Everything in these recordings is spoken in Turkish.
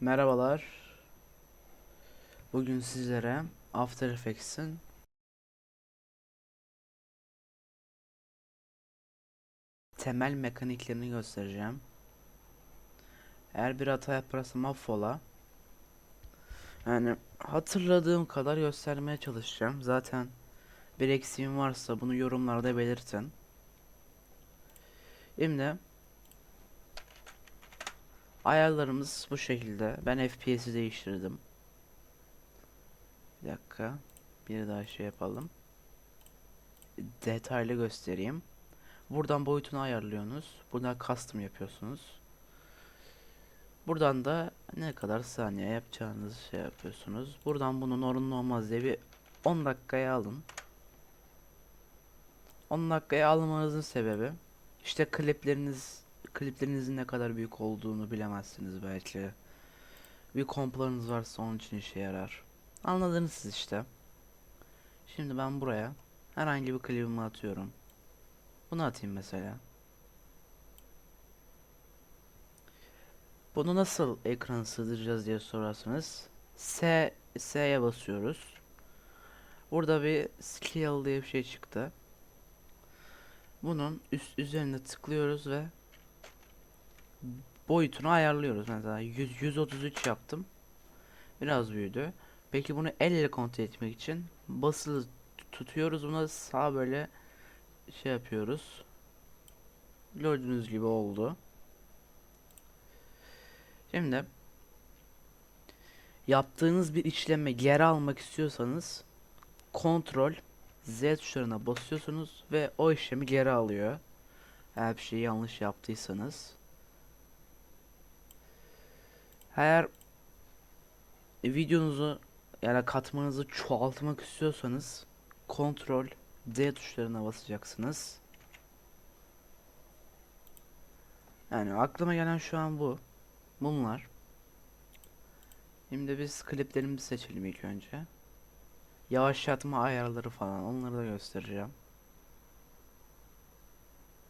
Merhabalar. Bugün sizlere After Effects'in temel mekaniklerini göstereceğim. Eğer bir hata yaparsam affola. Yani hatırladığım kadar göstermeye çalışacağım. Zaten bir eksiğim varsa bunu yorumlarda belirtin. Şimdi Ayarlarımız bu şekilde. Ben FPS'i değiştirdim. Bir dakika. Bir daha şey yapalım. Detaylı göstereyim. Buradan boyutunu ayarlıyorsunuz. Buradan custom yapıyorsunuz. Buradan da ne kadar saniye yapacağınızı şey yapıyorsunuz. Buradan bunu normal olmaz diye bir 10 dakikaya alın. 10 dakikaya almanızın sebebi işte klipleriniz kliplerinizin ne kadar büyük olduğunu bilemezsiniz belki. Bir komplarınız varsa onun için işe yarar. Anladınız siz işte. Şimdi ben buraya herhangi bir klibimi atıyorum. Bunu atayım mesela. Bunu nasıl ekrana sığdıracağız diye sorarsanız S S'ye basıyoruz. Burada bir scale diye bir şey çıktı. Bunun üst üzerine tıklıyoruz ve boyutunu ayarlıyoruz. Mesela 100, 133 yaptım. Biraz büyüdü. Peki bunu el ile kontrol etmek için basılı tutuyoruz. Buna sağ böyle şey yapıyoruz. Gördüğünüz gibi oldu. Şimdi yaptığınız bir işleme geri almak istiyorsanız kontrol Z tuşlarına basıyorsunuz ve o işlemi geri alıyor. Eğer bir şeyi yanlış yaptıysanız. Eğer videonuzu yani katmanızı çoğaltmak istiyorsanız kontrol D tuşlarına basacaksınız. Yani aklıma gelen şu an bu. Bunlar. Şimdi biz kliplerimizi seçelim ilk önce. Yavaşlatma ayarları falan onları da göstereceğim.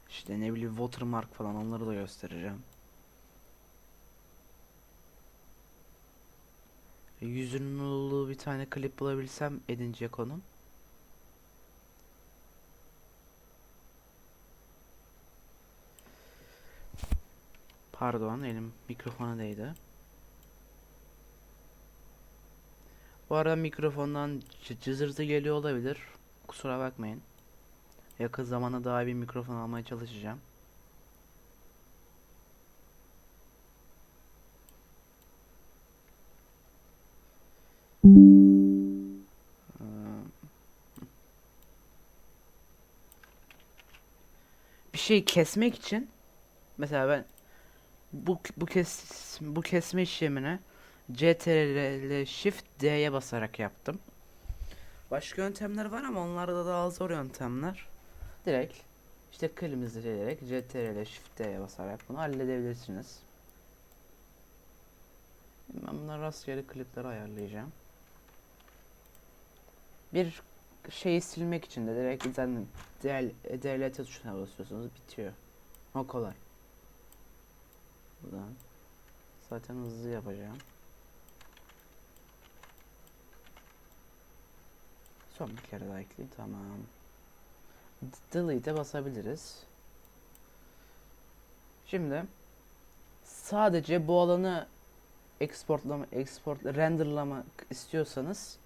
İşte ne bileyim watermark falan onları da göstereceğim. Yüzünün olduğu bir tane klip bulabilsem edince konum. Pardon elim mikrofona değdi. Bu arada mikrofondan cı- cızırtı geliyor olabilir. Kusura bakmayın. Yakın zamanda daha iyi bir mikrofon almaya çalışacağım. Bir şey kesmek için mesela ben bu bu kes bu kesme işlemini CTRL Shift D'ye basarak yaptım. Başka yöntemler var ama onlar da daha zor yöntemler. Direkt işte kırmızı diyerek CTRL Shift D'ye basarak bunu halledebilirsiniz. Ben bunları rastgele klipleri ayarlayacağım. Bir şeyi silmek için de direkt zaten del, delete tuşuna basıyorsunuz bitiyor. O kolay. Buradan zaten hızlı yapacağım. Son bir kere daha ekleyeyim tamam. Delete'e basabiliriz. Şimdi sadece bu alanı exportlama, export, renderlamak istiyorsanız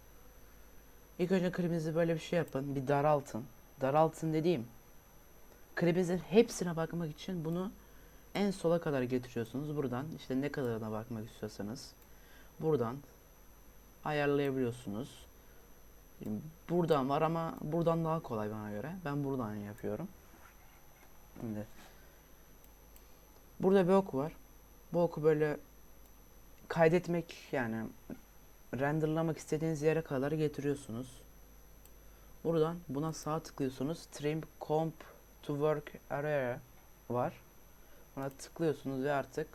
ilk önce klibinizi böyle bir şey yapın. Bir daraltın. Daraltın dediğim klibinizin hepsine bakmak için bunu en sola kadar getiriyorsunuz. Buradan işte ne kadarına bakmak istiyorsanız buradan ayarlayabiliyorsunuz. Buradan var ama buradan daha kolay bana göre. Ben buradan yapıyorum. Şimdi burada bir ok var. Bu oku böyle kaydetmek yani renderlamak istediğiniz yere kadar getiriyorsunuz. Buradan buna sağ tıklıyorsunuz. Trim Comp to Work Area var. Buna tıklıyorsunuz ve artık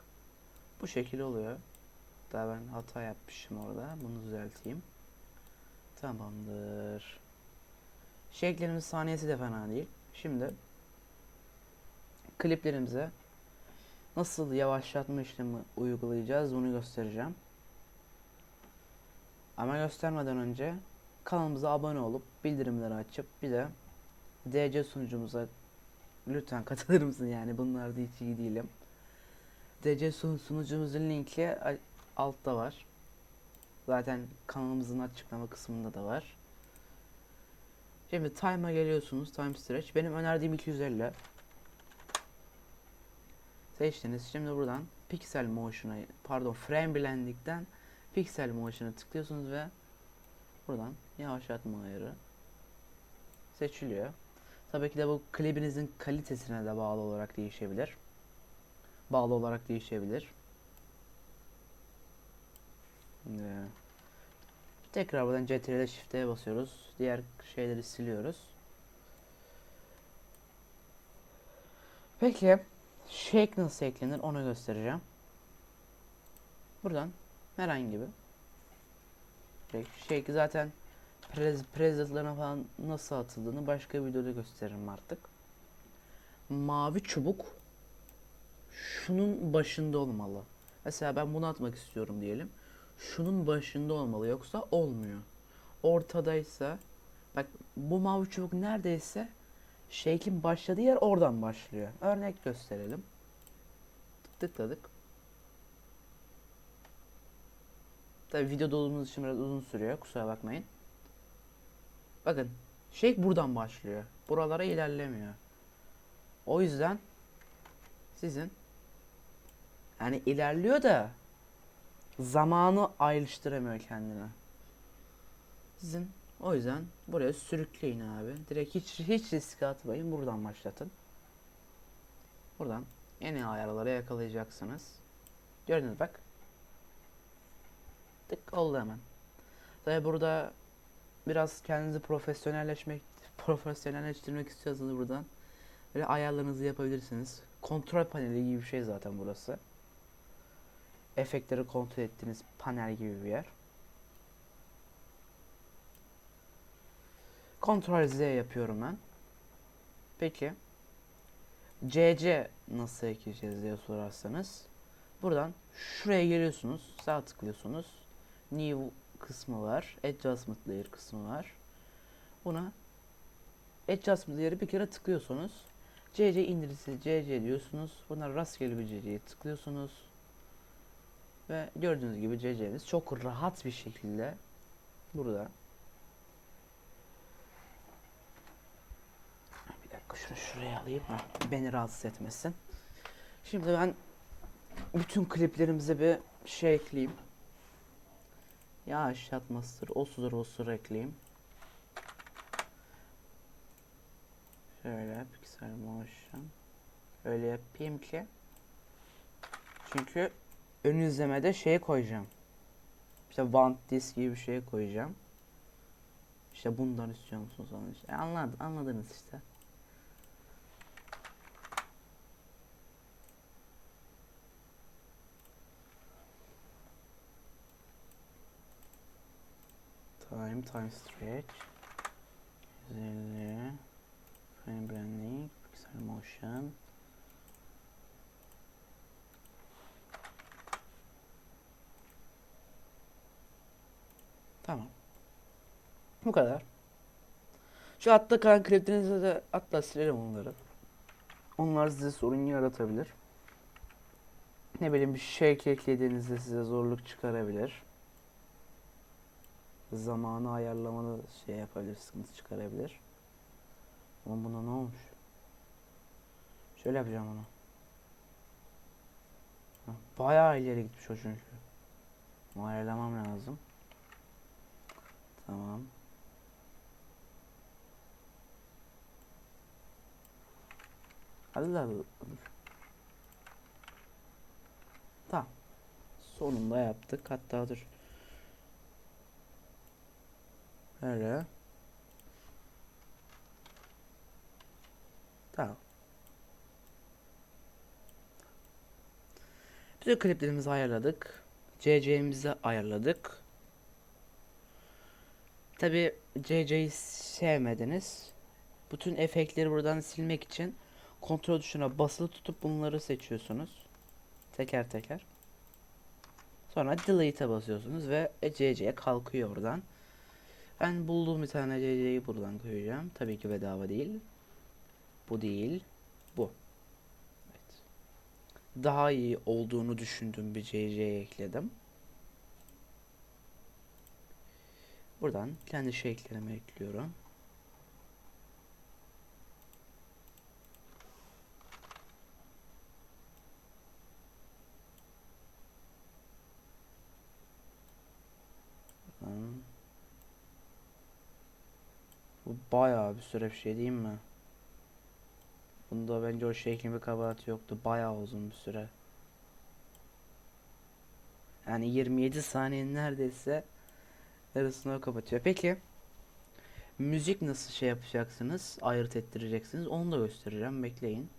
bu şekil oluyor. Daha ben hata yapmışım orada. Bunu düzelteyim. Tamamdır. Şeklerimiz saniyesi de fena değil. Şimdi kliplerimize nasıl yavaşlatma işlemi uygulayacağız bunu göstereceğim. Ama göstermeden önce kanalımıza abone olup bildirimleri açıp bir de DC sunucumuza lütfen katılır mısın yani bunlarda hiç iyi değilim. DC sun- sunucumuzun linki altta var. Zaten kanalımızın açıklama kısmında da var. Şimdi time'a geliyorsunuz. Time stretch. Benim önerdiğim 250. Seçtiniz. Şimdi buradan pixel motion'a pardon frame blending'den pixel motion'a tıklıyorsunuz ve buradan yavaşlatma ayarı seçiliyor. Tabii ki de bu klibinizin kalitesine de bağlı olarak değişebilir. Bağlı olarak değişebilir. Şimdi tekrar buradan CTRL'de Shift'e basıyoruz. Diğer şeyleri siliyoruz. Peki Shake nasıl eklenir onu göstereceğim. Buradan herhangi bir Shake, shake zaten prez, presetlerine falan nasıl atıldığını başka bir videoda gösteririm artık. Mavi çubuk şunun başında olmalı. Mesela ben bunu atmak istiyorum diyelim. Şunun başında olmalı yoksa olmuyor. Ortadaysa bak bu mavi çubuk neredeyse shake'in başladığı yer oradan başlıyor. Örnek gösterelim. Tıkladık. Tabi video dolumuz için biraz uzun sürüyor. Kusura bakmayın. Bakın. Shake buradan başlıyor. Buralara ilerlemiyor. O yüzden sizin yani ilerliyor da zamanı ayrıştıramıyor kendine. Sizin o yüzden buraya sürükleyin abi. Direkt hiç hiç riske atmayın. Buradan başlatın. Buradan en iyi ayarları yakalayacaksınız. Gördünüz bak. Tık oldu hemen. Tabi burada biraz kendinizi profesyonelleşmek profesyonelleştirmek istiyorsanız buradan böyle ayarlarınızı yapabilirsiniz. Kontrol paneli gibi bir şey zaten burası. Efektleri kontrol ettiğiniz panel gibi bir yer. Kontrol Z yapıyorum ben. Peki CC nasıl ekleyeceğiz diye sorarsanız buradan şuraya geliyorsunuz sağ tıklıyorsunuz new kısmı var adjustment layer kısmı var. Buna adjustment layer'ı bir kere tıklıyorsunuz. CC indirisi CC diyorsunuz. Buna rastgele bir CC'ye tıklıyorsunuz. Ve gördüğünüz gibi CC'niz çok rahat bir şekilde burada. Bir dakika şunu şuraya alayım. Beni rahatsız etmesin. Şimdi ben bütün kliplerimize bir şey ekleyeyim yağışlatmasıdır osudur osur ekleyeyim şöyle pixel motion öyle yapayım ki çünkü ön izlemede şey koyacağım. İşte want this gibi bir şey koyacağım. İşte bundan istiyor musunuz onu işte. Anladın, anladınız işte. Time, stretch. 150. Frame blending, pixel motion. Tamam. Bu kadar. Şu altta kalan kliplerinize de atla silerim onları. Onlar size sorun yaratabilir. Ne bileyim bir şey eklediğinizde size zorluk çıkarabilir. Zamanı ayarlamanı şey yapabilir, sıkıntı çıkarabilir. Ama buna ne olmuş? Şöyle yapacağım onu. Bayağı ileri gitmiş o çünkü. Ayarlamam lazım. Tamam. Hadi la. Tamam. Sonunda yaptık. Hatta dur. Öyle. Tamam. Bütün kliplerimizi ayarladık. CC'mizi ayarladık. Tabi CC'yi sevmediniz. Bütün efektleri buradan silmek için kontrol tuşuna basılı tutup bunları seçiyorsunuz. Teker teker. Sonra delete'e basıyorsunuz ve CC kalkıyor oradan. Ben bulduğum bir tane CC'yi buradan koyacağım. Tabii ki bedava değil. Bu değil. Bu. Evet. Daha iyi olduğunu düşündüğüm bir CC'ye ekledim. Buradan kendi shake'lerimi ekliyorum. Bu bayağı bir süre bir şey değil mi? Bunda bence o shake'in bir kabahati yoktu. Bayağı uzun bir süre. Yani 27 saniyenin neredeyse yarısını kapatıyor. Peki müzik nasıl şey yapacaksınız? Ayırt ettireceksiniz. Onu da göstereceğim. Bekleyin.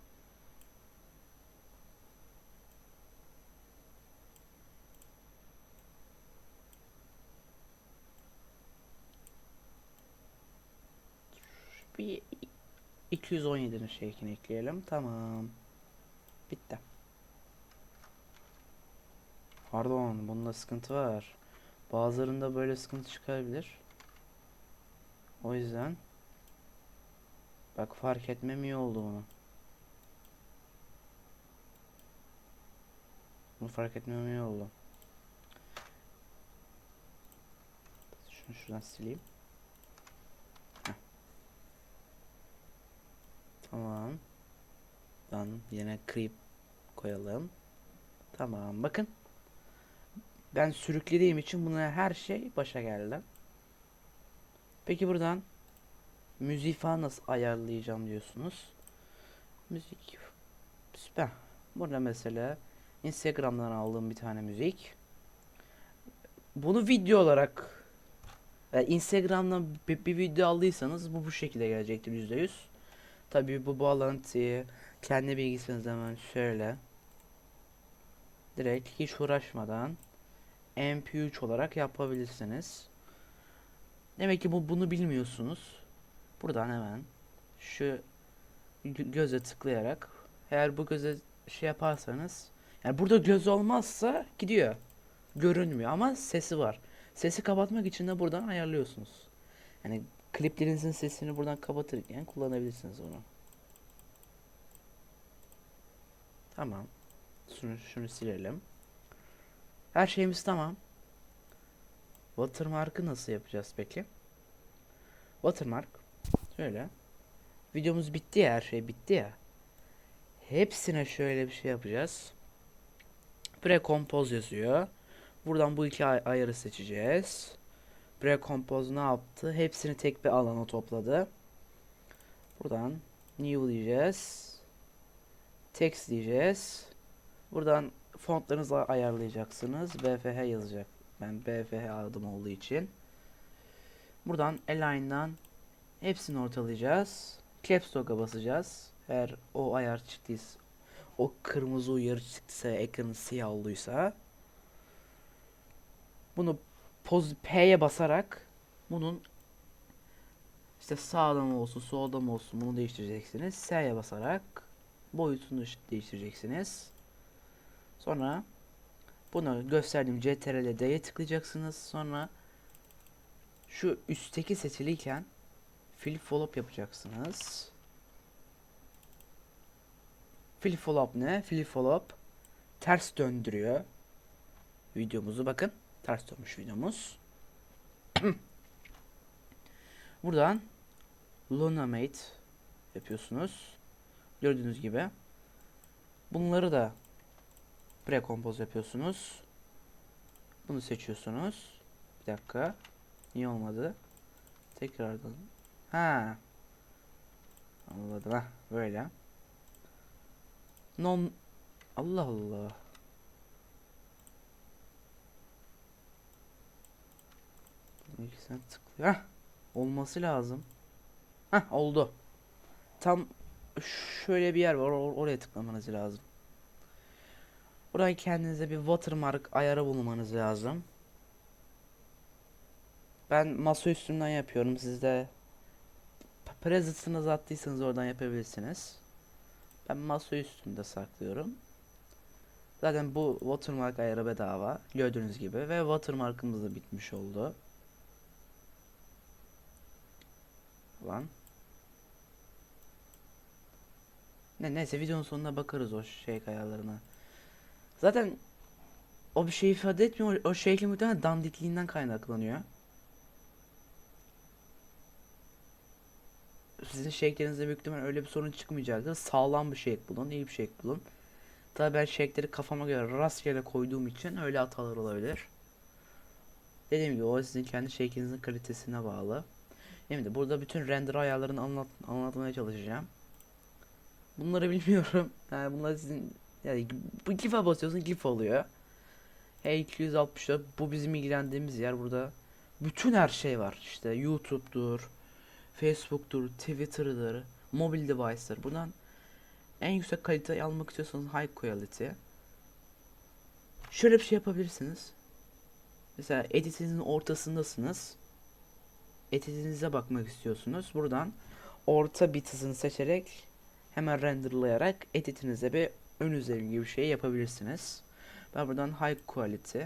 Bir 217'nin shake'ini ekleyelim. Tamam. Bitti. Pardon, bunda sıkıntı var. Bazılarında böyle sıkıntı çıkabilir. O yüzden bak fark etmem iyi oldu bunu. Bunu fark etmem iyi oldu. Şunu şuradan sileyim. Tamam. Dan yine creep koyalım. Tamam bakın. Ben sürüklediğim için buna her şey başa geldi. Peki buradan müziği falan nasıl ayarlayacağım diyorsunuz. Müzik süper. Burada mesela Instagram'dan aldığım bir tane müzik. Bunu video olarak yani Instagram'dan bir video aldıysanız bu bu şekilde gelecektir %100. Tabii bu bağlantıyı kendi bilgisayarınızda hemen şöyle direkt hiç uğraşmadan MP3 olarak yapabilirsiniz. Demek ki bu bunu bilmiyorsunuz. Buradan hemen şu gö- göze tıklayarak eğer bu göze şey yaparsanız yani burada göz olmazsa gidiyor. Görünmüyor ama sesi var. Sesi kapatmak için de buradan ayarlıyorsunuz. Yani kliplerinizin sesini buradan kapatırken kullanabilirsiniz onu. Tamam. Şunu, şunu silelim. Her şeyimiz tamam. Watermark'ı nasıl yapacağız peki? Watermark şöyle. Videomuz bitti ya her şey bitti ya. Hepsine şöyle bir şey yapacağız. Pre-compose yazıyor. Buradan bu iki ay- ayarı seçeceğiz. Pre-compose ne yaptı? Hepsini tek bir alana topladı. Buradan new diyeceğiz. Text diyeceğiz. Buradan fontlarınızı ayarlayacaksınız. BFH yazacak. Ben BFH adım olduğu için. Buradan align'dan hepsini ortalayacağız. Caps Lock'a basacağız. Eğer o ayar çıktıysa o kırmızı uyarı çıktıysa ekranın siyah olduysa bunu poz P'ye basarak bunun işte sağda mı olsun solda mı olsun bunu değiştireceksiniz. S'ye basarak boyutunu değiştireceksiniz. Sonra bunu gösterdiğim CTRL D'ye tıklayacaksınız. Sonra şu üstteki seçiliyken flip flop yapacaksınız. Flip flop ne? Flip flop ters döndürüyor videomuzu. Bakın ters dönmüş videomuz. Buradan Lunamate yapıyorsunuz. Gördüğünüz gibi. Bunları da pre-compose yapıyorsunuz. Bunu seçiyorsunuz. Bir dakika. Niye olmadı? Tekrardan. Ha. Anladım ha. Böyle. Non Allah Allah. İkisine tıklıyor. Hah. Olması lazım. Hah oldu. Tam şöyle bir yer var. or- oraya tıklamanız lazım. Buraya kendinize bir watermark ayarı bulmanız lazım. Ben masa üstünden yapıyorum. Siz de presets'ınızı attıysanız oradan yapabilirsiniz. Ben masa üstünde saklıyorum. Zaten bu watermark ayarı bedava gördüğünüz gibi ve watermarkımız da bitmiş oldu. Lan. Ne neyse videonun sonuna bakarız o şey ayarlarına. Zaten o bir şey ifade etmiyor. O, o şekli muhtemelen dandikliğinden kaynaklanıyor. Sizin şeklerinizde büyük ihtimal öyle bir sorun çıkmayacaktır. Sağlam bir şek bulun, iyi bir şek bulun. Tabii ben şekleri kafama göre rastgele koyduğum için öyle hatalar olabilir. Dediğim gibi o sizin kendi şeklinizin kalitesine bağlı. Şimdi burada bütün render ayarlarını anlat anlatmaya çalışacağım. Bunları bilmiyorum. Yani bunlar sizin yani bu GIF'e basıyorsun GIF oluyor. Hey 264 bu bizim ilgilendiğimiz yer burada. Bütün her şey var. İşte YouTube'dur, Facebook'tur, Twitter'dır, mobil device'lar. Buradan en yüksek kaliteyi almak istiyorsanız high quality. Şöyle bir şey yapabilirsiniz. Mesela editinizin ortasındasınız. Editinize bakmak istiyorsunuz. Buradan orta bit hızını seçerek hemen renderlayarak editinize bir ön üzeri gibi bir şey yapabilirsiniz. Ben buradan high quality.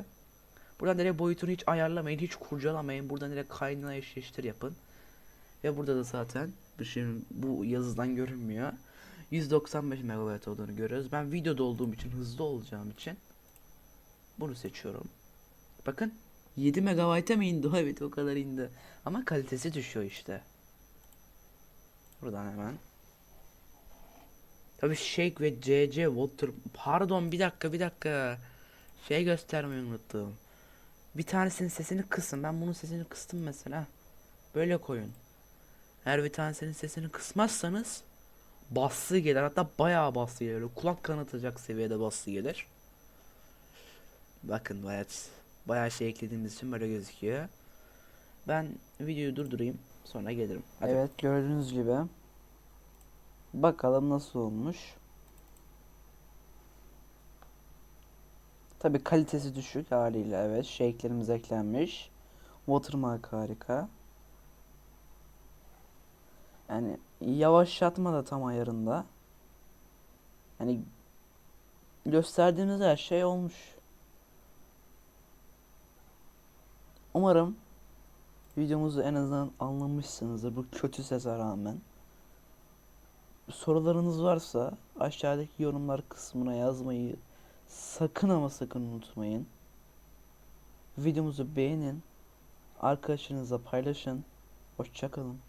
Buradan direkt boyutunu hiç ayarlamayın, hiç kurcalamayın. Buradan direkt kaynağına eşleştir yapın. Ve burada da zaten şimdi bu yazıdan görünmüyor. 195 MB olduğunu görüyoruz. Ben videoda olduğum için hızlı olacağım için bunu seçiyorum. Bakın 7 MB'a mı indi? Evet o kadar indi. Ama kalitesi düşüyor işte. Buradan hemen. Tabi Shake ve CC Water. Pardon bir dakika bir dakika. Şey göstermeyi unuttum. Bir tanesinin sesini kısın. Ben bunun sesini kıstım mesela. Böyle koyun. Eğer bir tanesinin sesini kısmazsanız bassı gelir. Hatta bayağı bassı gelir. Kulak kanatacak seviyede bassı gelir. Bakın bayağı bayağı şey eklediğimiz için böyle gözüküyor. Ben videoyu durdurayım. Sonra gelirim. Hadi. Evet gördüğünüz gibi. Bakalım nasıl olmuş. Tabi kalitesi düşük haliyle evet. Shake'lerimiz eklenmiş. Watermark harika. Yani yavaşlatma da tam ayarında. Yani gösterdiğimiz her şey olmuş. Umarım videomuzu en azından anlamışsınızdır bu kötü sese rağmen. Sorularınız varsa aşağıdaki yorumlar kısmına yazmayı sakın ama sakın unutmayın. Videomuzu beğenin, arkadaşlarınızla paylaşın. Hoşçakalın.